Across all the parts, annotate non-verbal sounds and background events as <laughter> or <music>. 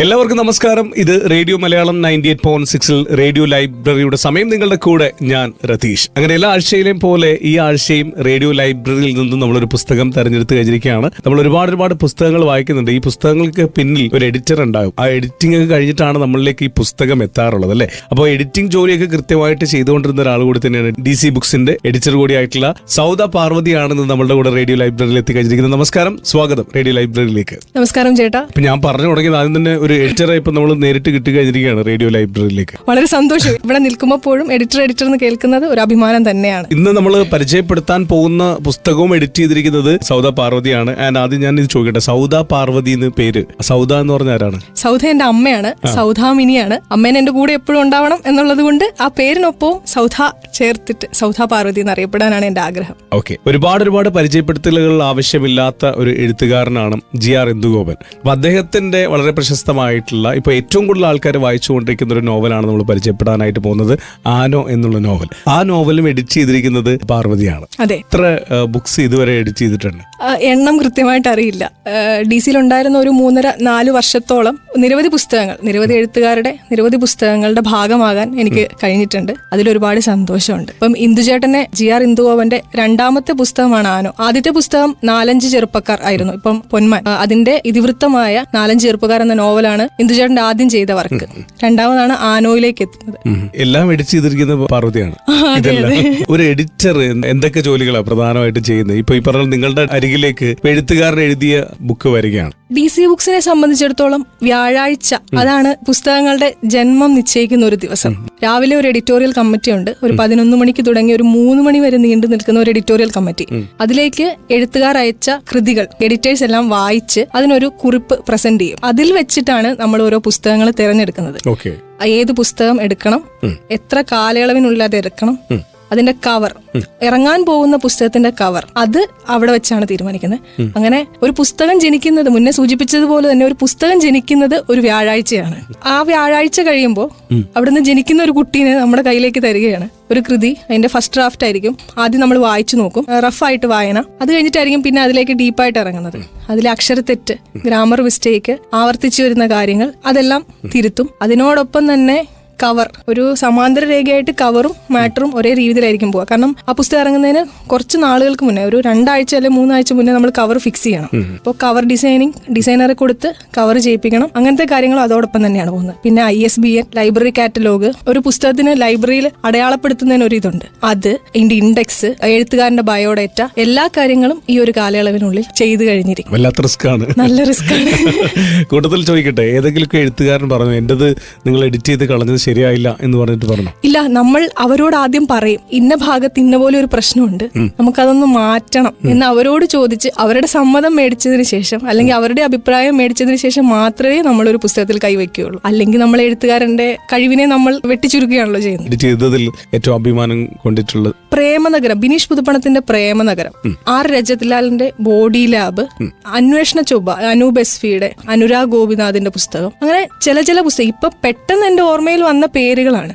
എല്ലാവർക്കും നമസ്കാരം. ഇത് radio Malayalam ninety eight point സിക്സിൽ റേഡിയോ ലൈബ്രറിയുടെ സമയം. നിങ്ങളുടെ കൂടെ ഞാൻ രതീഷ്. അങ്ങനെ എല്ലാ ആഴ്ചയിലെയും പോലെ ഈ ആഴ്ചയും റേഡിയോ ലൈബ്രറിയിൽ നിന്നും നമ്മളൊരു പുസ്തകം തെരഞ്ഞെടുത്ത് കഴിഞ്ഞിരിക്കുകയാണ്. നമ്മൾ ഒരുപാട് ഒരുപാട് പുസ്തകങ്ങൾ വായിക്കുന്നുണ്ട്. ഈ പുസ്തകങ്ങൾക്ക് പിന്നിൽ ഒരു എഡിറ്റർ ഉണ്ടാകും. ആ എഡിറ്റിംഗ് ഒക്കെ കഴിഞ്ഞിട്ടാണ് നമ്മളിലേക്ക് ഈ പുസ്തകം എത്താറുള്ളത് അല്ലേ? അപ്പോൾ എഡിറ്റിംഗ് ജോലിയൊക്കെ കൃത്യമായിട്ട് ചെയ്തുകൊണ്ടിരുന്ന ഒരാൾ കൂടി തന്നെയാണ് ഡി സി ബുക്സിന്റെ എഡിറ്റർ കൂടിയായിട്ടുള്ള സൗദ പാർവതിയാണ് നമ്മളുടെ കൂടെ റേഡിയോ ലൈബ്രറിയിൽ എത്തിക്കഴിഞ്ഞിരിക്കുന്നത് നമസ്കാരം. സ്വാഗതം റേഡിയോ ലൈബ്രറിയിലേക്ക്. നമസ്കാരം ചേട്ടാ. ഞാൻ പറഞ്ഞു തുടങ്ങിയത് ആദ്യം തന്നെ ഒരു എഡിറ്റർ ഇപ്പൊ നമ്മൾ നേരിട്ട് കിട്ടി കഴിഞ്ഞിരിക്കുകയാണ് റേഡിയോ ലൈബ്രറിയിലേക്ക്. വളരെ സന്തോഷം. ഇവിടെ നിൽക്കുമ്പോഴും എഡിറ്റർ എഡിറ്റർ എന്ന് കേൾക്കുന്നത് ഒരു അഭിമാനം തന്നെയാണ്. ഇന്ന് നമ്മൾ പരിചയപ്പെടുത്താൻ പോകുന്ന പുസ്തകവും എഡിറ്റ് ചെയ്തിരിക്കുന്നത് സൗദ പാർവതിയാണ്. ആൻഡ് ആദ്യം ഞാൻ ഇത് ചോദിക്കട്ടെ സൗദ പാർവതി എന്ന് പേര്? സൗദ എന്ന് പറഞ്ഞ ആരാണ്? സൗദ എന്റെ അമ്മയാണ് സൗദാമിനിയാണ് അമ്മേനെ എന്റെ കൂടെ എപ്പോഴും ഉണ്ടാവണം എന്നുള്ളത് കൊണ്ട് ആ പേരിനൊപ്പവും സൗദ ചേർത്തിട്ട് സൗദ പാർവതി എന്ന് അറിയപ്പെടാനാണ് എന്റെ ആഗ്രഹം. ഓക്കെ ഒരുപാട് ഒരുപാട് പരിചയപ്പെടുത്തലുകൾ ആവശ്യമില്ലാത്ത ഒരു എഴുത്തുകാരനാണ് ജി ആർ ഇന്ദുഗോപൻ. അപ്പൊ അദ്ദേഹത്തിന്റെ വളരെ പ്രശസ്തമായിട്ടുള്ള ഇപ്പൊ ഏറ്റവും കൂടുതൽ ആൾക്കാർ വായിച്ചുകൊണ്ടിരിക്കുന്ന ഒരു നോവലാണ് നമ്മൾ പരിചയപ്പെടാനായിട്ട് പോകുന്നത് ആനോ എന്നുള്ള നോവൽ. ആ നോവലും എഡിറ്റ് ചെയ്തിരിക്കുന്നത് പാർവതിയാണ്. അതെ. എത്ര ബുക്സ് ഇതുവരെ എഡിറ്റ് ചെയ്തിട്ടുണ്ട്? എണ്ണം കൃത്യമായിട്ട് അറിയില്ല. ഡി സിയിലുണ്ടായിരുന്ന ഒരു മൂന്നര നാല് വർഷത്തോളം നിരവധി പുസ്തകങ്ങൾ നിരവധി എഴുത്തുകാരുടെ നിരവധി പുസ്തകങ്ങളുടെ ഭാഗമാകാൻ എനിക്ക് കഴിഞ്ഞിട്ടുണ്ട്. അതിലൊരുപാട് സന്തോഷമുണ്ട്. ഇപ്പം ഇന്ദുചേട്ടനെ ജി ആർ ഇന്ദുവന്റെ രണ്ടാമത്തെ പുസ്തകമാണ് ആനോ. ആദ്യത്തെ പുസ്തകം നാലഞ്ച് ചെറുപ്പക്കാർ ആയിരുന്നു. ഇപ്പം പൊന്മാൻ അതിന്റെ ഇതിവൃത്തമായ നാലഞ്ച് ചെറുപ്പക്കാർ എന്ന നോവലാണ് ഇന്ദുചേട്ടന്റെ ആദ്യം ചെയ്ത വർക്ക്. രണ്ടാമതാണ് ആനോയിലേക്ക് എത്തുന്നത്. എല്ലാം എഡിറ്റ് ചെയ്തിരിക്കുന്ന പാർവതിയാണ് ഒരു എഡിറ്റർ എന്തൊക്കെ ജോലികളാണ് പ്രധാനമായിട്ട് ചെയ്യുന്നത്? ഇപ്പൊ ഈ പറഞ്ഞ നിങ്ങളുടെ അരികിലേക്ക് എഴുത്തുകാരൻ എഴുതിയ ബുക്ക് വരികയാണ്. ഡി സി ബുക്സിനെ സംബന്ധിച്ചിടത്തോളം വ്യാഴാഴ്ച അതാണ് പുസ്തകങ്ങളുടെ ജന്മം നിശ്ചയിക്കുന്ന ഒരു ദിവസം. രാവിലെ ഒരു എഡിറ്റോറിയൽ കമ്മിറ്റി ഉണ്ട്. ഒരു പതിനൊന്ന് മണിക്ക് തുടങ്ങി ഒരു മൂന്ന് മണി വരെ നീണ്ടു നിൽക്കുന്ന ഒരു എഡിറ്റോറിയൽ കമ്മിറ്റി. അതിലേക്ക് എഴുത്തുകാർ അയച്ച കൃതികൾ എഡിറ്റേഴ്സ് എല്ലാം വായിച്ച് അതിനൊരു കുറിപ്പ് പ്രസന്റ് ചെയ്യും. അതിൽ വെച്ചിട്ടാണ് നമ്മൾ ഓരോ പുസ്തകങ്ങൾ തിരഞ്ഞെടുക്കുന്നത്. ഏത് പുസ്തകം എടുക്കണം? എത്ര കാലയളവിനുള്ളത് എടുക്കണം? അതിന്റെ കവർ ഇറങ്ങാൻ പോകുന്ന പുസ്തകത്തിന്റെ കവർ അത് അവിടെ വെച്ചാണ് തീരുമാനിക്കുന്നത്. അങ്ങനെ ഒരു പുസ്തകം ജനിക്കുന്നത് മുന്നേ സൂചിപ്പിച്ചതുപോലെ തന്നെ ഒരു പുസ്തകം ജനിക്കുന്നത് ഒരു വ്യാഴാഴ്ചയാണ്. ആ വ്യാഴാഴ്ച കഴിയുമ്പോൾ അവിടുന്ന് ജനിക്കുന്ന ഒരു കുട്ടീനെ നമ്മുടെ കയ്യിലേക്ക് തരികയാണ്. ഒരു കൃതി അതിന്റെ ഫസ്റ്റ് ഡ്രാഫ്റ്റ് ആയിരിക്കും. ആദ്യം നമ്മൾ വായിച്ചു നോക്കും. റഫായിട്ട് വായന. അത് കഴിഞ്ഞിട്ടായിരിക്കും പിന്നെ അതിലേക്ക് ഡീപ്പായിട്ട് ഇറങ്ങുന്നത്. അതിലെ അക്ഷരത്തെറ്റ് ഗ്രാമർ മിസ്റ്റേക്ക് ആവർത്തിച്ചു വരുന്ന കാര്യങ്ങൾ അതെല്ലാം തിരുത്തും. അതിനോടൊപ്പം തന്നെ കവർ ഒരു സമാന്തര രേഖയായിട്ട് കവറും മാറ്ററും ഒരേ രീതിയിലായിരിക്കും പോവുക. കാരണം ആ പുസ്തകം ഇറങ്ങുന്നതിന് കുറച്ച് നാളുകൾക്ക് മുന്നേ ഒരു രണ്ടാഴ്ച അല്ലെങ്കിൽ മൂന്നാഴ്ച മുന്നേ നമ്മൾ കവർ ഫിക്സ് ചെയ്യണം. അപ്പോൾ കവർ ഡിസൈനിങ് ഡിസൈനറെ കൊടുത്ത് കവർ ചെയ്യിപ്പിക്കണം. അങ്ങനത്തെ കാര്യങ്ങളും അതോടൊപ്പം തന്നെയാണ് പോകുന്നത്. പിന്നെ I S B N library catalogue ഒരു പുസ്തകത്തിന് ലൈബ്രറിയിൽ അടയാളപ്പെടുത്തുന്നതിന് ഒരു ഇതുണ്ട്. അത് ഇതിന്റെ ഇൻഡെക്സ് എഴുത്തുകാരന്റെ ബയോഡേറ്റ എല്ലാ കാര്യങ്ങളും ഈ ഒരു കാലയളവിനുള്ളിൽ ചെയ്തു കഴിഞ്ഞിരിക്കും. വല്ലാത്ത റിസ്ക് ആണ്. നല്ല റിസ്ക് ആണ്. <laughs> കൂട്ടത്തിൽ ചോദിക്കട്ടെ ഏതെങ്കിലും എഴുത്തുകാരൻ പറഞ്ഞു എന്റേത് നിങ്ങൾ എഡിറ്റ് ചെയ്ത് കളഞ്ഞത് ശരിയായില്ല എന്ന് പറഞ്ഞിട്ട് പറഞ്ഞു. ഇല്ല നമ്മൾ അവരോട് ആദ്യം പറയും. ഇന്ന ഭാഗത്ത് ഇന്ന പോലെ ഒരു പ്രശ്നമുണ്ട്. നമുക്കതൊന്ന് മാറ്റണം എന്ന് അവരോട് ചോദിച്ച് അവരുടെ സമ്മതം മേടിച്ചതിന് ശേഷം അല്ലെങ്കിൽ അവരുടെ അഭിപ്രായം മേടിച്ചതിന് ശേഷം മാത്രമേ നമ്മൾ ഒരു പുസ്തകത്തിൽ കൈവയ്ക്കുകയുള്ളൂ. അല്ലെങ്കിൽ നമ്മൾ എഴുത്തുകാരന്റെ കഴിവിനെ നമ്മൾ വെട്ടിച്ചുരുക്കുകയാണല്ലോ ചെയ്യുന്നത്. ചെയ്തതിൽ ഏറ്റവും അഭിമാനം കൊണ്ടിട്ടുള്ളത് പ്രേമനഗരം ബിനീഷ് പുതുപ്പണത്തിന്റെ പ്രേമനഗരം. ആർ രജത്ലാലിന്റെ ബോഡി ലാബ് അന്വേഷണ ചൊവ്വ അനൂപ് എസ്ഫിയുടെ അനുരാഗ് ഗോപിനാഥിന്റെ പുസ്തകം. അങ്ങനെ ചില ചില പുസ്തകം. ഇപ്പൊ പെട്ടെന്ന് എന്റെ ഓർമ്മയിൽ വന്ന പേരുകളാണ്.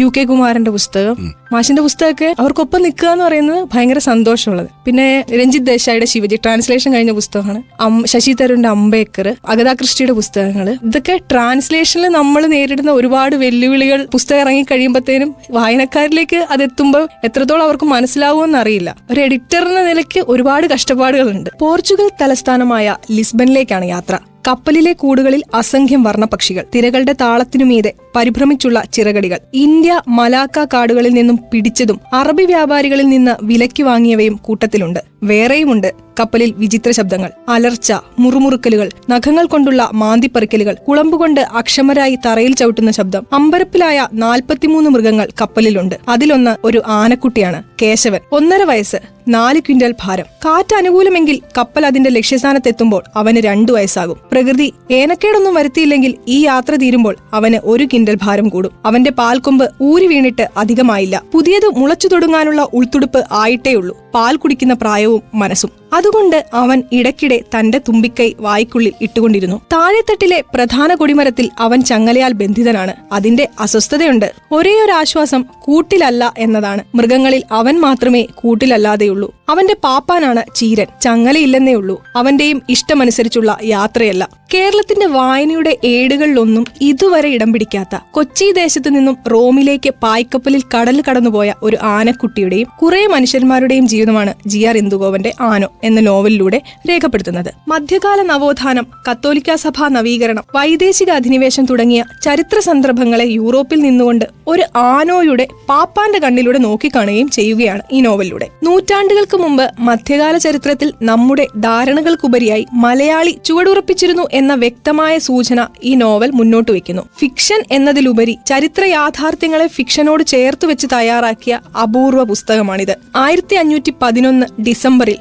യു കെ കുമാരന്റെ പുസ്തകം മാഷിന്റെ പുസ്തകമൊക്കെ അവർക്കൊപ്പം നിൽക്കുക എന്ന് പറയുന്നത് ഭയങ്കര സന്തോഷമുള്ളത്. പിന്നെ രഞ്ജിത് ദേശായിയുടെ ശിവജി ട്രാൻസ്ലേഷൻ കഴിഞ്ഞ പുസ്തകമാണ്. ശശി തരൂരിന്റെ അംബേക്കർ അഗതാ ക്രിസ്റ്റിയുടെ പുസ്തകങ്ങൾ ഇതൊക്കെ ട്രാൻസ്ലേഷനിൽ നമ്മൾ നേരിടുന്ന ഒരുപാട് വെല്ലുവിളികൾ പുസ്തകം ഇറങ്ങി കഴിയുമ്പോഴത്തേനും വായനക്കാരിലേക്ക് അത് എത്തുമ്പോൾ എത്രത്തോളം അവർക്ക് മനസ്സിലാവുമെന്ന് അറിയില്ല ഒരു എഡിറ്റർ എന്ന നിലയ്ക്ക് ഒരുപാട് കഷ്ടപ്പാടുകളുണ്ട്. പോർച്ചുഗൽ തലസ്ഥാനമായ ലിസ്ബനിലേക്കാണ് യാത്ര. കപ്പലിലെ കൂടുകളിൽ അസംഖ്യം വർണപക്ഷികൾ തിരകളുടെ താളത്തിനുമീതെ പരിഭ്രമിച്ചുള്ള ചിറകടികൾ. ഇന്ത്യ മലാക്ക കാടുകളിൽ നിന്നും പിടിച്ചതും അറബി വ്യാപാരികളിൽ നിന്ന് വിലയ്ക്ക് വാങ്ങിയവയും കൂട്ടത്തിലുണ്ട്. വേറെയുമുണ്ട്. കപ്പലിൽ വിചിത്ര ശബ്ദങ്ങൾ അലർച്ച മുറുമുറുക്കലുകൾ നഖങ്ങൾ കൊണ്ടുള്ള മാന്തിപ്പറിക്കലുകൾ കുളമ്പുകൊണ്ട് അക്ഷമരായി തറയിൽ ചവിട്ടുന്ന ശബ്ദം. അമ്പരപ്പിലായ നാൽപ്പത്തിമൂന്ന് മൃഗങ്ങൾ കപ്പലിലുണ്ട്. അതിലൊന്ന് ഒരു ആനക്കുട്ടിയാണ് കേശവൻ. ഒന്നര വയസ്സ് നാല് ക്വിന്റൽ ഭാരം. കാറ്റ് അനുകൂലമെങ്കിൽ കപ്പൽ അതിന്റെ ലക്ഷ്യസ്ഥാനത്തെത്തുമ്പോൾ അവന് രണ്ടു വയസ്സാകും. പ്രകൃതി ഏനക്കേടൊന്നും വരുത്തിയില്ലെങ്കിൽ ഈ യാത്ര തീരുമ്പോൾ അവന് ഒരു ക്വിന്റൽ ഭാരം കൂടും. അവന്റെ പാൽക്കൊമ്പ് ഊരി വീണിട്ട് അധികമായില്ല. പുതിയത് മുളച്ചു തുടങ്ങാനുള്ള ഉൾത്തുടുപ്പ് ആയിട്ടേയുള്ളൂ. പാൽ കുടിക്കുന്ന പ്രായവും മനസ്സും. അതുകൊണ്ട് അവൻ ഇടയ്ക്കിടെ തന്റെ തുമ്പിക്കൈ വായ്ക്കുള്ളിൽ ഇട്ടുകൊണ്ടിരുന്നു. താഴെത്തട്ടിലെ പ്രധാന കൊടിമരത്തിൽ അവൻ ചങ്ങലയാൽ ബന്ധിതനാണ്. അതിന്റെ അസ്വസ്ഥതയുണ്ട്. ഒരേ ഒരു ആശ്വാസം കൂട്ടിലല്ല എന്നതാണ്. മൃഗങ്ങളിൽ അവൻ മാത്രമേ കൂട്ടിലല്ലാതെയുള്ളൂ. അവന്റെ പാപ്പാനാണ് ചീരൻ. ചങ്ങലയില്ലെന്നേ ഉള്ളൂ അവന്റെയും ഇഷ്ടമനുസരിച്ചുള്ള യാത്രയല്ല. കേരളത്തിന്റെ വായനയുടെ ഏടുകളിലൊന്നും ഇതുവരെ ഇടം പിടിക്കാത്ത കൊച്ചി ദേശത്തു നിന്നും റോമിലേക്ക് പായ്ക്കപ്പലിൽ കടൽ കടന്നുപോയ ഒരു ആനക്കുട്ടിയുടെയും കുറെ മനുഷ്യന്മാരുടെയും ജീവിതമാണ് ജി ആർ ഇന്ദുഗോവന്റെ ആനോ. എന്ന നോവലിലൂടെ രേഖപ്പെടുത്തുന്നത്. മധ്യകാല നവോത്ഥാനം കത്തോലിക്ക സഭാ നവീകരണം വൈദേശിക അധിനിവേശം തുടങ്ങിയ ചരിത്ര സന്ദർഭങ്ങളെ യൂറോപ്പിൽ നിന്നുകൊണ്ട് ഒരു ആനോയുടെ പാപ്പാന്റെ കണ്ണിലൂടെ നോക്കിക്കാണുകയും ചെയ്യുകയാണ് ഈ നോവലിലൂടെ. നൂറ്റാണ്ടുകൾക്ക് മുമ്പ് മധ്യകാല ചരിത്രത്തിൽ നമ്മുടെ ധാരണകൾക്കുപരിയായി മലയാളി ചുവടുറപ്പിച്ചിരുന്നു എന്ന വ്യക്തമായ സൂചന ഈ നോവൽ മുന്നോട്ട് വയ്ക്കുന്നു. ഫിക്ഷൻ എന്നതിലുപരി ചരിത്ര യാഥാർത്ഥ്യങ്ങളെ ഫിക്ഷനോട് ചേർത്ത് വെച്ച് തയ്യാറാക്കിയ അപൂർവ പുസ്തകമാണിത്. ആയിരത്തി അഞ്ഞൂറ്റി പതിനൊന്ന് ഡിസംബറിൽ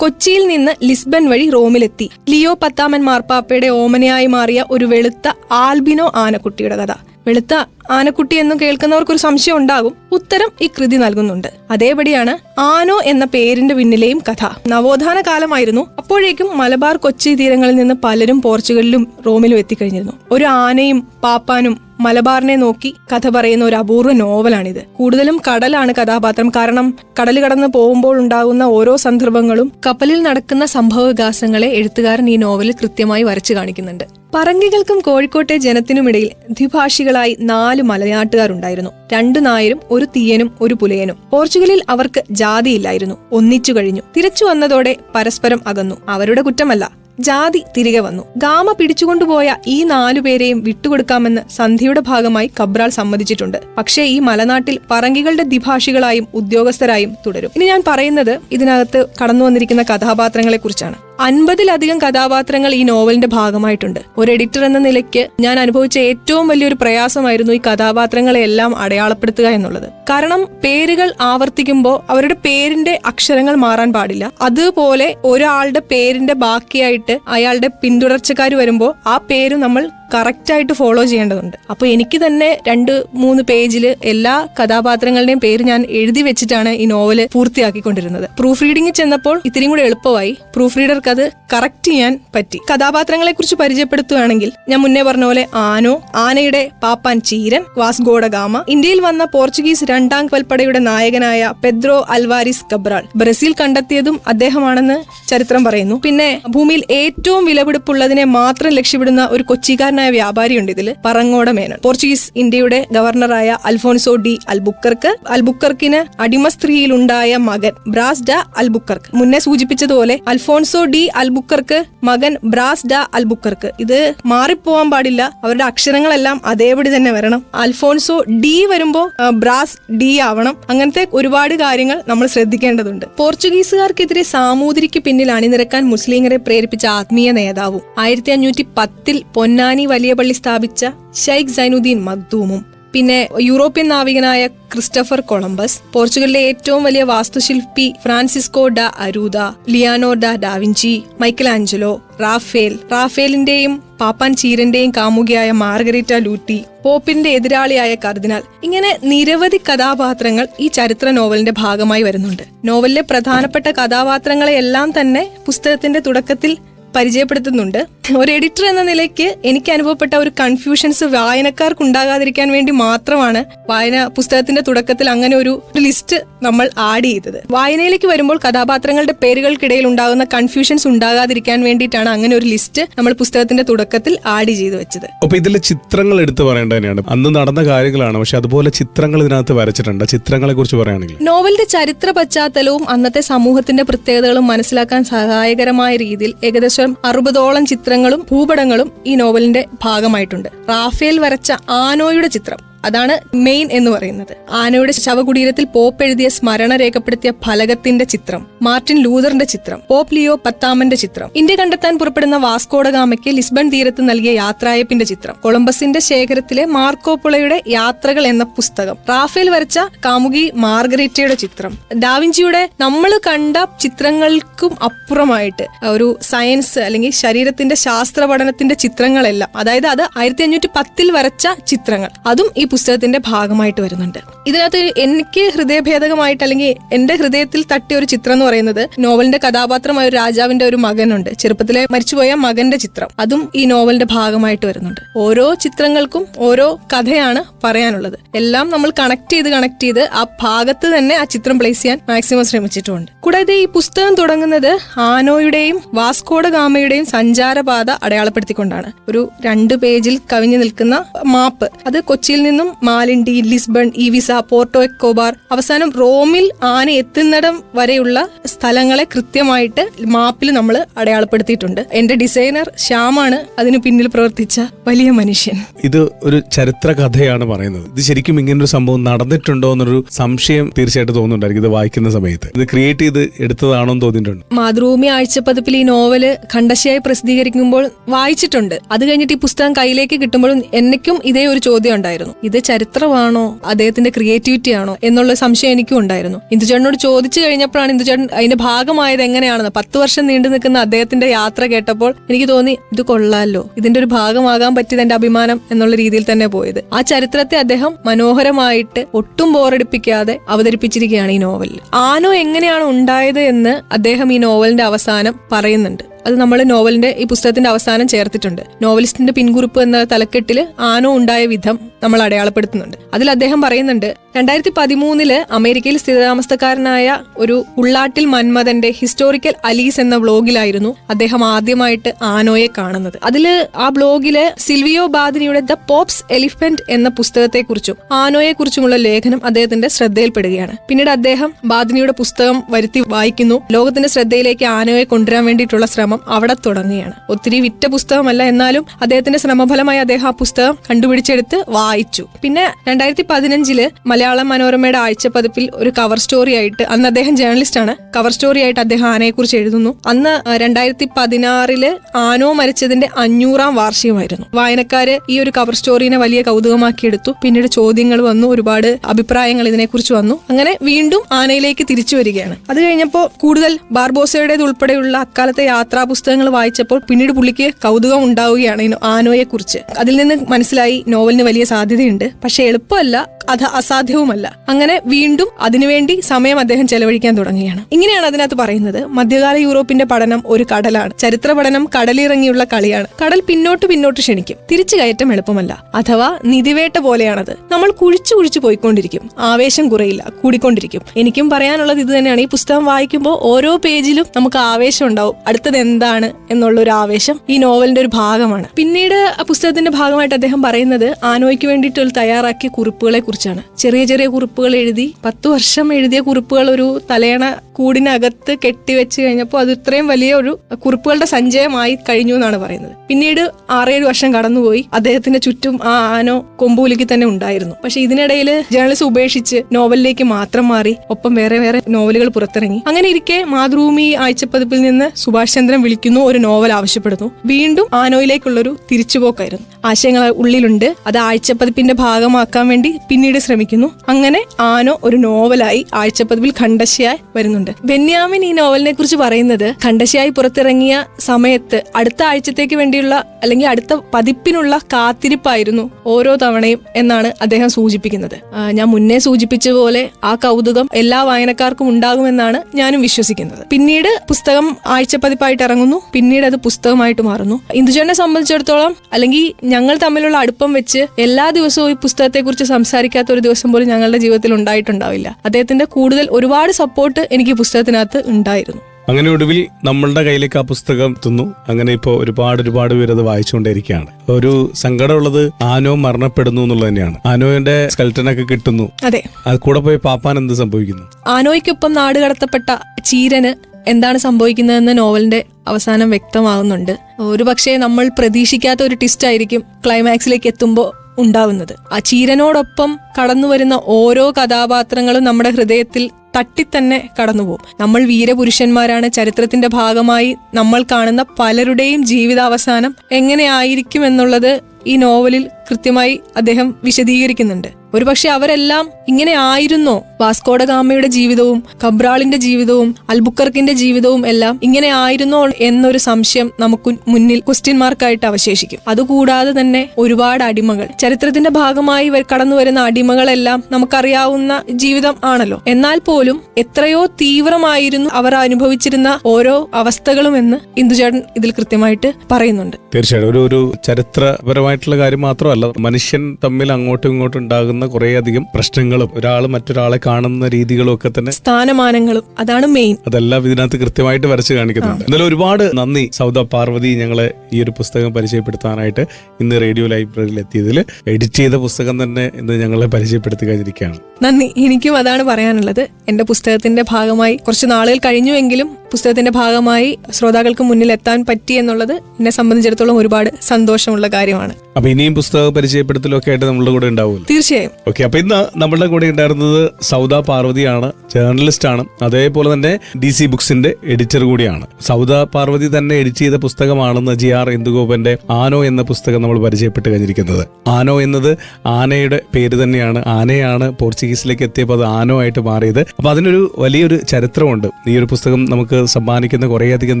കൊച്ചിയിൽ നിന്ന് ലിസ്ബൺ വഴി റോമിലെത്തി. ലിയോ പത്താമൻ മാർപ്പാപ്പയുടെ ഓമനയായി മാറിയ ഒരു വെളുത്ത ആൽബിനോ ആനക്കുട്ടിയുടെ കഥ. വെളുത്ത ആനക്കുട്ടി എന്ന് കേൾക്കുന്നവർക്കൊരു സംശയം ഉണ്ടാകും. ഉത്തരം ഈ കൃതി നൽകുന്നുണ്ട്. അതേപടിയാണ് ആനോ എന്ന പേരിന്റെ പിന്നിലെയും കഥ. നവോത്ഥാന കാലമായിരുന്നു. അപ്പോഴേക്കും മലബാർ കൊച്ചി തീരങ്ങളിൽ നിന്ന് പലരും പോർച്ചുഗലിലും റോമിലും എത്തിക്കഴിഞ്ഞിരുന്നു. ഒരു ആനയും പാപ്പാനും മലബാറിനെ നോക്കി കഥ പറയുന്ന ഒരു അപൂർവ നോവലാണിത്. കൂടുതലും കടലാണ് കഥാപാത്രം. കാരണം കടൽ കടന്ന് പോകുമ്പോൾ ഉണ്ടാകുന്ന ഓരോ സന്ദർഭങ്ങളും കപ്പലിൽ നടക്കുന്ന സംഭവ വികാസങ്ങളെ എഴുത്തുകാരൻ ഈ നോവലിൽ കൃത്യമായി വരച്ചു കാണിക്കുന്നുണ്ട്. പറങ്കികൾക്കും കോഴിക്കോട്ടെ ജനത്തിനുമിടയിൽ ദ്വിഭാഷികളായി നാല് മലയാട്ടുകാരുണ്ടായിരുന്നു. രണ്ടു നായരും ഒരു തീയനും ഒരു പുലയനും. പോർച്ചുഗലിൽ അവർക്ക് ജാതിയില്ലായിരുന്നു. ഒന്നിച്ചു കഴിഞ്ഞു. തിരിച്ചു വന്നതോടെ പരസ്പരം അകന്നു. അവരുടെ കുറ്റമല്ല. ജാതി തിരികെ വന്നു. ഗാമ പിടിച്ചുകൊണ്ടുപോയ ഈ നാലുപേരെയും വിട്ടുകൊടുക്കാമെന്ന് സന്ധിയുടെ ഭാഗമായി കബ്രാൾ സമ്മതിച്ചിട്ടുണ്ട്. പക്ഷേ ഈ മലനാട്ടിൽ പറങ്കികളുടെ ദിഭാഷികളായും ഉദ്യോഗസ്ഥരായും തുടരും. ഇനി ഞാൻ പറയുന്നത് ഇതിനകത്ത് കടന്നു വന്നിരിക്കുന്ന കഥാപാത്രങ്ങളെ കുറിച്ചാണ് അൻപതിലധികം കഥാപാത്രങ്ങൾ ഈ നോവലിന്റെ ഭാഗമായിട്ടുണ്ട്. ഒരു എഡിറ്റർ എന്ന നിലയ്ക്ക് ഞാൻ അനുഭവിച്ച ഏറ്റവും വലിയൊരു പ്രയാസമായിരുന്നു ഈ കഥാപാത്രങ്ങളെ എല്ലാം അടയാളപ്പെടുത്തുക എന്നുള്ളത്. കാരണം പേരുകൾ ആവർത്തിക്കുമ്പോൾ അവരുടെ പേരിന്റെ അക്ഷരങ്ങൾ മാറാൻ പാടില്ല. അതുപോലെ ഒരാളുടെ പേരിന്റെ ബാക്കിയായിട്ട് അയാളുടെ പിന്തുടർച്ചക്കാർ വരുമ്പോൾ ആ പേര് നമ്മൾ കറക്റ്റ് ആയിട്ട് ഫോളോ ചെയ്യേണ്ടതുണ്ട്. അപ്പോൾ എനിക്ക് തന്നെ രണ്ട് മൂന്ന് പേജിൽ എല്ലാ കഥാപാത്രങ്ങളുടെയും പേര് ഞാൻ എഴുതി വെച്ചിട്ടാണ് ഈ നോവൽ പൂർത്തിയാക്കിക്കൊണ്ടിരുന്നത്. പ്രൂഫ് റീഡിംഗ് ചെന്നപ്പോൾ ഇത്രയും കൂടെ എളുപ്പമായി. പ്രൂഫ് റീഡർക്ക് അത് കറക്റ്റ് ചെയ്യാൻ പറ്റി. കഥാപാത്രങ്ങളെ കുറിച്ച് പരിചയപ്പെടുത്തുകയാണെങ്കിൽ ഞാൻ മുന്നേ പറഞ്ഞ പോലെ ആനോ ആനയുടെ പാപ്പാൻ ചീരൻ വാസ്ഗോഡഗാമ ഇന്ത്യയിൽ വന്ന പോർച്ചുഗീസ് രണ്ടാം കൽപ്പടയുടെ നായകനായ പെദ്രോ അൽവാരിസ് കബ്രാൾ. ബ്രസീൽ കണ്ടെത്തിയതും അദ്ദേഹമാണെന്ന് ചരിത്രം പറയുന്നു. പിന്നെ ഭൂമിയിൽ ഏറ്റവും വിലപിടിപ്പുള്ളതിനെ മാത്രം ലക്ഷ്യപ്പെടുന്ന ഒരു കൊച്ചിക്കാരനായ വ്യാപാരിയുണ്ട് ഇതിൽ പറങ്ങോട മേനോൻ. പോർച്ചുഗീസ് ഇന്ത്യയുടെ ഗവർണറായ അൽഫോൻസോ ഡി അൽബുക്കർക്ക് അൽബുക്കർക്കിന് അടിമ സ്ത്രീയിലുണ്ടായ മകൻ ബ്രാസ് ഡ അൽബുക്കർക്ക്. മുന്നേ സൂചിപ്പിച്ചതുപോലെ അൽഫോൻസോ ഡി അൽബുക്കർക്ക് മകൻ ബ്രാസ് ഡ അൽബുക്കർക്ക്. ഇത് മാറിപ്പോവാൻ പാടില്ല. അവരുടെ അക്ഷരങ്ങളെല്ലാം അതേപടി തന്നെ വരണം. അൽഫോൻസോ ഡി വരുമ്പോ ബ്രാസ് ഡി ആവണം. അങ്ങനത്തെ ഒരുപാട് കാര്യങ്ങൾ നമ്മൾ ശ്രദ്ധിക്കേണ്ടതുണ്ട്. പോർച്ചുഗീസുകാർക്കെതിരെ സാമൂതിരിക്ക് പിന്നിൽ അണിനിരക്കാൻ മുസ്ലിങ്ങളെ പ്രേരിപ്പിച്ച ആത്മീയ നേതാവും ആയിരത്തി അഞ്ഞൂറ്റി പത്തിൽ പൊന്നാനി വലിയ പള്ളി സ്ഥാപിച്ച ഷെയ്ഖ് സൈനുദ്ദീൻ മഖ്ദൂമും പിന്നെ യൂറോപ്യൻ നാവികനായ ക്രിസ്റ്റഫർ കൊളംബസ് പോർച്ചുഗലിലെ ഏറ്റവും വലിയ വാസ്തുശില്പി Francisco da അരൂദ ലിയാനോ da da Vinci Michelangelo Raphael റാഫേലിന്റെയും പാപ്പാൻ ചീരന്റെയും കാമുകിയായ മാർഗരേറ്റ ലൂട്ടി പോപ്പിന്റെ എതിരാളിയായ കർദിനാൽ ഇങ്ങനെ നിരവധി കഥാപാത്രങ്ങൾ ഈ ചരിത്ര നോവലിന്റെ ഭാഗമായി വരുന്നുണ്ട്. നോവലിലെ പ്രധാനപ്പെട്ട കഥാപാത്രങ്ങളെയെല്ലാം തന്നെ പുസ്തകത്തിന്റെ തുടക്കത്തിൽ പരിചയപ്പെടുത്തുന്നുണ്ട്. ഒരു എഡിറ്റർ എന്ന നിലയ്ക്ക് എനിക്ക് അനുഭവപ്പെട്ട ഒരു കൺഫ്യൂഷൻസ് വായനക്കാർക്ക് ഉണ്ടാകാതിരിക്കാൻ വേണ്ടി മാത്രമാണ് വായന പുസ്തകത്തിന്റെ തുടക്കത്തിൽ അങ്ങനെ ഒരു ലിസ്റ്റ് നമ്മൾ ആഡ് ചെയ്തത്. വായനയിലേക്ക് വരുമ്പോൾ കഥാപാത്രങ്ങളുടെ പേരുകൾക്കിടയിൽ ഉണ്ടാകുന്ന കൺഫ്യൂഷൻസ് ഉണ്ടാകാതിരിക്കാൻ വേണ്ടിയിട്ടാണ് അങ്ങനെ ഒരു ലിസ്റ്റ് നമ്മൾ പുസ്തകത്തിന്റെ തുടക്കത്തിൽ ആഡ് ചെയ്തു വെച്ചത്. അപ്പൊ ഇതിലെ ചിത്രങ്ങൾ എടുത്തു പറയേണ്ട തന്നെയാണ്. അന്ന് നടന്ന കാര്യങ്ങളാണ്. പക്ഷെ അതുപോലെ ചിത്രങ്ങൾ ഇതിനകത്ത് വരച്ചിട്ടുണ്ട്. ചിത്രങ്ങളെ കുറിച്ച് പറയുകയാണെങ്കിൽ. നോവലിന്റെ ചരിത്ര പശ്ചാത്തലവും അന്നത്തെ സമൂഹത്തിന്റെ പ്രത്യേകതകളും മനസ്സിലാക്കാൻ സഹായകരമായ രീതിയിൽ ഏകദേശം അറുപതോളം ചിത്രങ്ങളും ഭൂപടങ്ങളും ഈ നോവലിന്റെ ഭാഗമായിട്ടുണ്ട്. റാഫേൽ വരച്ച ആനോയുടെ ചിത്രം. അതാണ് മെയിൻ എന്ന് പറയുന്നത്. ആനയുടെ ശവകുടീരത്തിൽ പോപ്പ് എഴുതിയ സ്മരണ രേഖപ്പെടുത്തിയ ഫലകത്തിന്റെ ചിത്രം മാർട്ടിൻ ലൂതറിന്റെ ചിത്രം പോപ്പ് ലിയോ പത്താമന്റെ ചിത്രം. ഇന്ത്യ കണ്ടെത്താൻ പുറപ്പെടുന്ന വാസ്കോഡഗാമയ്ക്ക് ലിസ്ബൺ തീരത്ത് നൽകിയ യാത്രായപ്പിന്റെ ചിത്രം. കൊളംബസിന്റെ ശേഖരത്തിലെ മാർക്കോപ്പുളയുടെ യാത്രകൾ എന്ന പുസ്തകം. റാഫേൽ വരച്ച കാമുകി മാർഗരേറ്റയുടെ ചിത്രം. ഡാവിഞ്ചിയുടെ നമ്മൾ കണ്ട ചിത്രങ്ങൾക്കും അപ്പുറമായിട്ട് ഒരു സയൻസ് അല്ലെങ്കിൽ ശരീരത്തിന്റെ ശാസ്ത്ര പഠനത്തിന്റെ ചിത്രങ്ങളെല്ലാം അതായത് അത് ആയിരത്തി അഞ്ഞൂറ്റി പത്തിൽ വരച്ച ചിത്രങ്ങൾ. അതും ഈ പുസ്തകത്തിന്റെ ഭാഗമായിട്ട് വരുന്നുണ്ട്. ഇതിനകത്ത് എനിക്ക് ഹൃദയഭേദകമായിട്ട് അല്ലെങ്കിൽ എന്റെ ഹൃദയത്തിൽ തട്ടിയ ഒരു ചിത്രം എന്ന് പറയുന്നത് നോവലിന്റെ കഥാപാത്രമായ ഒരു രാജാവിന്റെ ഒരു മകനുണ്ട്. ചെറുപ്പത്തിലെ മരിച്ചുപോയ മകന്റെ ചിത്രം. അതും ഈ നോവലിന്റെ ഭാഗമായിട്ട് വരുന്നുണ്ട്. ഓരോ ചിത്രങ്ങൾക്കും ഓരോ കഥയാണ് പറയാനുള്ളത്. എല്ലാം നമ്മൾ കണക്ട് ചെയ്ത് കണക്ട് ചെയ്ത് ആ ഭാഗത്ത് തന്നെ ആ ചിത്രം പ്ലേസ് ചെയ്യാൻ മാക്സിമം ശ്രമിച്ചിട്ടുണ്ട്. കൂടാതെ ഈ പുസ്തകം തുടങ്ങുന്നത് ആനോയുടെയും വാസ്കോഡ ഗാമയുടെയും സഞ്ചാരപാത അടയാളപ്പെടുത്തിക്കൊണ്ടാണ്. ഒരു രണ്ട് പേജിൽ കവിഞ്ഞു നിൽക്കുന്ന മാപ്പ്. അത് കൊച്ചിയിൽ നിന്നും മാലിൻഡി ലിസ്ബൺ ഈവിസ പോർട്ടോ എക്കോബാർ അവസാനം റോമിൽ ആന എത്തുന്നിടം വരെയുള്ള സ്ഥലങ്ങളെ കൃത്യമായിട്ട് മാപ്പിൽ നമ്മൾ അടയാളപ്പെടുത്തിയിട്ടുണ്ട്. എന്റെ ഡിസൈനർ ശ്യാമാണ് അതിന് പിന്നിൽ പ്രവർത്തിച്ച വലിയ മനുഷ്യൻ. ഇത് ഒരു ചരിത്ര കഥയാണ് പറയുന്നത്. ഇത് ശരിക്കും ഇങ്ങനൊരു സംഭവം നടന്നിട്ടുണ്ടോ എന്നൊരു സംശയം തീർച്ചയായിട്ടും തോന്നുന്നുണ്ടായിരിക്കും ഇത് വായിക്കുന്ന സമയത്ത്. ഇത് ക്രിയേറ്റ് ചെയ്ത് എടുത്തതാണോ എന്ന് തോന്നിയിട്ടുണ്ട്. മാതൃഭൂമി ആഴ്ചപ്പതിപ്പിൽ ഈ നോവൽ ഖണ്ഡശയായി പ്രസിദ്ധീകരിക്കുമ്പോൾ വായിച്ചിട്ടുണ്ട്. അത് കഴിഞ്ഞിട്ട് ഈ പുസ്തകം കയ്യിലേക്ക് കിട്ടുമ്പോഴും എന്നും ഇതേ ഒരു ചോദ്യം ഉണ്ടായിരുന്നു. ഇത് ചരിത്രമാണോ? അദ്ദേഹത്തിന്റെ ക്രിയേറ്റിവിറ്റി ആണോ? എന്നുള്ള സംശയം എനിക്കും ഉണ്ടായിരുന്നു. ഇന്ദുചേട്ടനോട് ചോദിച്ചു കഴിഞ്ഞപ്പോഴാണ് ഇന്ദുചേട്ടൻ അതിന്റെ ഭാഗമായത് എങ്ങനെയാണെന്ന്. പത്ത് വർഷം നീണ്ടു നിൽക്കുന്ന അദ്ദേഹത്തിന്റെ യാത്ര കേട്ടപ്പോൾ എനിക്ക് തോന്നി ഇത് കൊള്ളാലോ. ഇതിന്റെ ഒരു ഭാഗമാകാൻ പറ്റിയത് എന്റെ അഭിമാനം എന്നുള്ള രീതിയിൽ തന്നെ പോയത്. ആ ചരിത്രത്തെ അദ്ദേഹം മനോഹരമായിട്ട് ഒട്ടും ബോറടിപ്പിക്കാതെ അവതരിപ്പിച്ചിരിക്കുകയാണ് ഈ നോവലിൽ. ആനോ എങ്ങനെയാണ് ഉണ്ടായത് എന്ന് അദ്ദേഹം ഈ നോവലിന്റെ അവസാനം പറയുന്നുണ്ട്. അത് നമ്മൾ നോവലിന്റെ ഈ പുസ്തകത്തിന്റെ അവസാനം ചേർത്തിട്ടുണ്ട്. നോവലിസ്റ്റിന്റെ പിൻകുറിപ്പ് എന്ന തലക്കെട്ടിൽ ആനോ ഉണ്ടായ വിധം നമ്മൾ അടയാളപ്പെടുത്തുന്നുണ്ട്. അതിൽ അദ്ദേഹം പറയുന്നുണ്ട് രണ്ടായിരത്തി പതിമൂന്നിൽ അമേരിക്കയിൽ സ്ഥിരതാമസക്കാരനായ ഒരു ഉള്ളാട്ടിൽ മന്മഥന്റെ ഹിസ്റ്റോറിക്കൽ അലീസ് എന്ന വ്ലോഗിലായിരുന്നു അദ്ദേഹം ആദ്യമായിട്ട് ആനോയെ കാണുന്നത്. അതിൽ ആ ബ്ലോഗിൽ സിൽവിയോ ബാദിനിയുടെ ദ പോപ്സ് എലിഫന്റ് എന്ന പുസ്തകത്തെക്കുറിച്ചും ആനോയെ കുറിച്ചുമുള്ള ലേഖനം അദ്ദേഹത്തിന്റെ ശ്രദ്ധയിൽപ്പെടുകയാണ്. പിന്നീട് അദ്ദേഹം ബാദിനിയുടെ പുസ്തകം വരുത്തി വായിക്കുന്നു. ലോകത്തിന്റെ ശ്രദ്ധയിലേക്ക് ആനോയെ കൊണ്ടുവരാൻ വേണ്ടിയിട്ടുള്ള ശ്രമം അവിടെ തുടങ്ങുകയാണ്. ഒത്തിരി വിറ്റ പുസ്തകമല്ല എന്നാലും അദ്ദേഹത്തിന്റെ ശ്രമഫലമായി അദ്ദേഹം ആ പുസ്തകം കണ്ടുപിടിച്ചെടുത്ത് വായിച്ചു. പിന്നെ രണ്ടായിരത്തി പതിനഞ്ചിൽ മലയാള മനോരമയുടെ ആഴ്ച പതിപ്പിൽ ഒരു കവർ സ്റ്റോറി ആയിട്ട് അന്ന് അദ്ദേഹം ജേർണലിസ്റ്റ് ആണ്. കവർ സ്റ്റോറി ആയിട്ട് അദ്ദേഹം ആനയെക്കുറിച്ച് എഴുതുന്നു. അന്ന് രണ്ടായിരത്തി പതിനാറിൽ ആനോ മരിച്ചതിന്റെ അഞ്ഞൂറാം വാർഷികമായിരുന്നു. വായനക്കാര് ഈ ഒരു കവർ സ്റ്റോറിനെ വലിയ കൗതുകമാക്കി എടുത്തു പിന്നീട് ചോദ്യങ്ങൾ വന്നു ഒരുപാട് അഭിപ്രായങ്ങൾ ഇതിനെക്കുറിച്ച് വന്നു. അങ്ങനെ വീണ്ടും ആനയിലേക്ക് തിരിച്ചു വരികയാണ്. അത് കഴിഞ്ഞപ്പോൾ കൂടുതൽ ബാർബോസയുടേത് ഉൾപ്പെടെയുള്ള അക്കാലത്തെ യാത്രാ പുസ്തകങ്ങൾ വായിച്ചപ്പോൾ പിന്നീട് പുള്ളിക്ക് കൗതുകം ഉണ്ടാവുകയാണ് ആനോയെക്കുറിച്ച്. ആനോയെ കുറിച്ച് അതിൽ നിന്ന് മനസ്സിലായി നോവലിന് വലിയ സാധ്യതയുണ്ട്. പക്ഷെ എളുപ്പമല്ല അത് അസാധ്യവുമല്ല. അങ്ങനെ വീണ്ടും അതിനുവേണ്ടി സമയം അദ്ദേഹം ചെലവഴിക്കാൻ തുടങ്ങുകയാണ്. ഇങ്ങനെയാണ് അതിനകത്ത് പറയുന്നത്. മധ്യകാല യൂറോപ്പിന്റെ പഠനം ഒരു കടലാണ്. ചരിത്ര പഠനം കടലിറങ്ങിയുള്ള കളിയാണ്. കടൽ പിന്നോട്ട് പിന്നോട്ട് ക്ഷണിക്കും. തിരിച്ചു കയറ്റം എളുപ്പമല്ല. അഥവാ നിധിവേട്ട പോലെയാണത്. നമ്മൾ കുഴിച്ചു കുഴിച്ചു പോയിക്കൊണ്ടിരിക്കും. ആവേശം കുറയില്ല. കൂടിക്കൊണ്ടിരിക്കും. എനിക്കും പറയാനുള്ളത് ഇത് തന്നെയാണ്. ഈ പുസ്തകം വായിക്കുമ്പോൾ ഓരോ പേജിലും നമുക്ക് ആവേശം ഉണ്ടാവും. അടുത്തത് എന്താണ് എന്നുള്ള ഒരു ആവേശം ഈ നോവലിന്റെ ഒരു ഭാഗമാണ്. പിന്നീട് പുസ്തകത്തിന്റെ ഭാഗമായിട്ട് അദ്ദേഹം പറയുന്നത് ആനോയ്ക്ക് വേണ്ടിയിട്ട് തയ്യാറാക്കിയ കുറിപ്പുകളെ കുറിച്ചാണ്. ചെറിയ ചെറിയ കുറിപ്പുകൾ എഴുതി പത്തു വർഷം എഴുതിയ കുറിപ്പുകൾ ഒരു തലയണ കൂടിനകത്ത് കെട്ടിവെച്ച് കഴിഞ്ഞപ്പോൾ അത് ഇത്രയും വലിയ ഒരു കുറിപ്പുകളുടെ സഞ്ചയമായി കഴിഞ്ഞു എന്നാണ് പറയുന്നത്. പിന്നീട് ആറേഴ് വർഷം കടന്നുപോയി. അദ്ദേഹത്തിന്റെ ചുറ്റും ആ ആനോ കൊമ്പൂലിക്ക് തന്നെ ഉണ്ടായിരുന്നു. പക്ഷെ ഇതിനിടയിൽ ജേർണലിസ്റ്റ് ഉപേക്ഷിച്ച് നോവലിലേക്ക് മാത്രം മാറി ഒപ്പം വേറെ വേറെ നോവലുകൾ പുറത്തിറങ്ങി. അങ്ങനെ ഇരിക്കെ മാതൃഭൂമി ആഴ്ചപ്പതിപ്പിൽ നിന്ന് സുഭാഷ് ചന്ദ്രൻ വിളിക്കുന്നു ഒരു നോവൽ ആവശ്യപ്പെടുന്നു. വീണ്ടും ആനോയിലേക്കുള്ളൊരു തിരിച്ചുപോക്കായിരുന്നു. ആശയങ്ങൾ ഉള്ളിലുണ്ട്. അത് ആഴ്ചപ്പതിപ്പിന്റെ ഭാഗമാക്കാൻ വേണ്ടി പിന്നീട് ശ്രമിക്കുന്നു. അങ്ങനെ ആനോ ഒരു നോവലായി ആഴ്ചപ്പതിപ്പിൽ ഖണ്ഡശയായി വരുന്നുണ്ട്. ബെന്യാമിൻ ഈ നോവലിനെ കുറിച്ച് പറയുന്നത് ഖണ്ഡശയായി പുറത്തിറങ്ങിയ സമയത്ത് അടുത്ത ആഴ്ചത്തേക്ക് വേണ്ടിയുള്ള അല്ലെങ്കിൽ അടുത്ത പതിപ്പിനുള്ള കാത്തിരിപ്പായിരുന്നു ഓരോ തവണയും എന്നാണ് അദ്ദേഹം സൂചിപ്പിക്കുന്നത്. ഞാൻ മുന്നേ സൂചിപ്പിച്ച പോലെ ആ കൗതുകം എല്ലാ വായനക്കാർക്കും ഉണ്ടാകുമെന്നാണ് ഞാനും വിശ്വസിക്കുന്നത്. പിന്നീട് പുസ്തകം ആഴ്ച പതിപ്പായിട്ട് ഇറങ്ങുന്നു. പിന്നീട് അത് പുസ്തകമായിട്ട് മാറുന്നു. ഇന്ദുജനെ സംബന്ധിച്ചിടത്തോളം അല്ലെങ്കിൽ ഞങ്ങൾ തമ്മിലുള്ള അടുപ്പം വെച്ച് എല്ലാ ദിവസവും ഈ പുസ്തകത്തെക്കുറിച്ച് സംസാരിക്കാത്ത ഒരു ദിവസം പോലും ഞങ്ങളുടെ ജീവിതത്തിൽ ഉണ്ടായിട്ടുണ്ടാവില്ല. അദ്ദേഹത്തിന്റെ കൂടുതൽ ഒരുപാട് സപ്പോർട്ട് എനിക്ക് ഈ പുസ്തകത്തിനകത്ത് ഉണ്ടായിരുന്നു. അങ്ങനെ ഒടുവിൽ നമ്മളുടെ കയ്യിലേക്ക് ആ പുസ്തകം എത്തുന്നു. അങ്ങനെ ഇപ്പോൾ ഒരുപാട് ഒരുപാട് പേര് അത് വായിച്ചുകൊണ്ടിരിക്കുകയാണ് ഒരു സങ്കടമുള്ളത് ആനോ മരണപ്പെടുന്നു എന്നുള്ളത് തന്നെയാണ്. ആനോയുടെ സ്കൽട്ടനൊക്കെ കിട്ടുന്നു. അതെ. അത് കൂടെ പോയി പാപ്പാൻ എന്ത് സംഭവിക്കുന്നു? ആനോയ്ക്കൊപ്പം നാട് കടത്തപ്പെട്ട ചീരന് എന്താണ് സംഭവിക്കുന്നതെന്ന് നോവലിന്റെ അവസാനം വ്യക്തമാകുന്നുണ്ട്. ഒരു പക്ഷേ നമ്മൾ പ്രതീക്ഷിക്കാത്ത ഒരു ട്വിസ്റ്റ് ആയിരിക്കും ക്ലൈമാക്സിലേക്ക് എത്തുമ്പോൾ ഉണ്ടാവുന്നത്. ആ ചീരനോടൊപ്പം കടന്നു വരുന്ന ഓരോ കഥാപാത്രങ്ങളും നമ്മുടെ ഹൃദയത്തിൽ തട്ടി തന്നെ കടന്നുപോകും. നമ്മൾ വീരപുരുഷന്മാരാണ്. ചരിത്രത്തിന്റെ ഭാഗമായി നമ്മൾ കാണുന്ന പലരുടെയും ജീവിതാവസാനം എങ്ങനെയായിരിക്കും എന്നുള്ളത് ഈ നോവലിൽ കൃത്യമായി അദ്ദേഹം വിശദീകരിക്കുന്നുണ്ട്. ഒരുപക്ഷെ അവരെല്ലാം ഇങ്ങനെ ആയിരുന്നോ? വാസ്കോഡ ഗാമയുടെ ജീവിതവും കബ്രാളിന്റെ ജീവിതവും അൽബുക്കർക്കിന്റെ ജീവിതവും എല്ലാം ഇങ്ങനെ ആയിരുന്നോ എന്നൊരു സംശയം നമുക്ക് മുന്നിൽ ക്വസ്റ്റ്യൻ മാർക്കായിട്ട് അവശേഷിക്കും. അതുകൂടാതെ തന്നെ ഒരുപാട് അടിമകൾ. ചരിത്രത്തിന്റെ ഭാഗമായി കടന്നു വരുന്ന അടിമകളെല്ലാം നമുക്കറിയാവുന്ന ജീവിതം ആണല്ലോ. എന്നാൽ പോലും എത്രയോ തീവ്രമായിരുന്നു അവർ അനുഭവിച്ചിരുന്ന ഓരോ അവസ്ഥകളും എന്ന് ഇന്ദുചേട്ടൻ ഇതിൽ കൃത്യമായിട്ട് പറയുന്നുണ്ട്. തീർച്ചയായിട്ടും. ഒരു ഒരു ചരിത്രപരമായിട്ടുള്ള കാര്യം മാത്രമല്ല മനുഷ്യൻ തമ്മിൽ അങ്ങോട്ടും ഇങ്ങോട്ടും ഉണ്ടാകുന്ന കുറേയധികം പ്രശ്നങ്ങളും ഒരാൾ മറ്റൊരാളെ കാണുന്ന രീതികളും ഒക്കെ തന്നെ സ്ഥാനമാനങ്ങളും അതാണ് മെയിൻ അതെല്ലാം ഇതിനകത്ത് കൃത്യമായിട്ട് വരച്ച് കാണിക്കുന്നുണ്ട്. എന്നാലും ഒരുപാട് നന്ദി സൗദ പാർവതി ഞങ്ങളെ ഈ ഒരു പുസ്തകം പരിചയപ്പെടുത്താനായിട്ട് ഇന്ന് റേഡിയോ ലൈബ്രറിയിൽ എത്തിയതിൽ. എഡിറ്റ് ചെയ്ത പുസ്തകം തന്നെ ഇന്ന് ഞങ്ങളെ പരിചയപ്പെടുത്തി കഴിഞ്ഞിരിക്കുകയാണ്. നന്ദി. എനിക്കും അതാണ് പറയാനുള്ളത്. എന്റെ പുസ്തകത്തിന്റെ ഭാഗമായി കുറച്ച് നാളുകൾ കഴിഞ്ഞുവെങ്കിലും പുസ്തകത്തിന്റെ ഭാഗമായി ശ്രോതാക്കൾക്ക് മുന്നിൽ എത്താൻ പറ്റി എന്നുള്ളത് എന്നെ സംബന്ധിച്ചിടത്തോളം ഒരുപാട് സന്തോഷമുള്ള കാര്യമാണ്. അപ്പൊ ഇനിയും പുസ്തക പരിചയപ്പെടുത്തലൊക്കെ ആയിട്ട് നമ്മളുടെ കൂടെ ഉണ്ടാവുമല്ലോ? തീർച്ചയായും. ഓക്കെ അപ്പൊ ഇന്ന് നമ്മളുടെ കൂടെ ഉണ്ടായിരുന്നത് സൗദ പാർവതിയാണ് ജേർണലിസ്റ്റ് ആണ്. അതേപോലെ തന്നെ ഡി സി ബുക്സിന്റെ എഡിറ്റർ കൂടിയാണ്. സൗദ പാർവതി തന്നെ എഡിറ്റ് ചെയ്ത പുസ്തകമാണെന്ന് ജി ആർ ഇന്ദുഗോപന്റെ ആനോ എന്ന പുസ്തകം നമ്മൾ പരിചയപ്പെട്ട് കഴിഞ്ഞിരിക്കുന്നത്. ആനോ എന്നത് ആനയുടെ പേര് തന്നെയാണ്. ആനയാണ് പോർച്ചുഗീസിലേക്ക് എത്തിയപ്പോൾ അത് ആനോ ആയിട്ട് മാറിയത്. അപ്പൊ അതിനൊരു വലിയൊരു ചരിത്രമുണ്ട്. ഈ ഒരു പുസ്തകം നമുക്ക് സമ്മാനിക്കുന്ന കുറേയധികം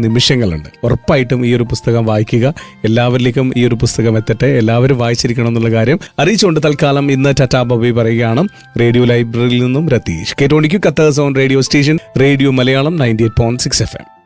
നിമിഷങ്ങളുണ്ട്. ഉറപ്പായിട്ടും ഈ ഒരു പുസ്തകം വായിക്കുക. എല്ലാവരിലേക്കും ഈ ഒരു പുസ്തകം എത്തട്ടെ. എല്ലാവരും വായിച്ചിരിക്കണം എന്നുള്ള കാര്യം അറിയിച്ചുകൊണ്ട് തൽക്കാലം ഇന്ന് ടാറ്റാ ബബി പറയുകയാണ്. റേഡിയോ ലൈബ്രറിയിൽ നിന്നും രതീഷ്. കേട്ടോണിക്കു കത്തേഴ്സ് on radio station radio Malayalam ninety eight point six F M.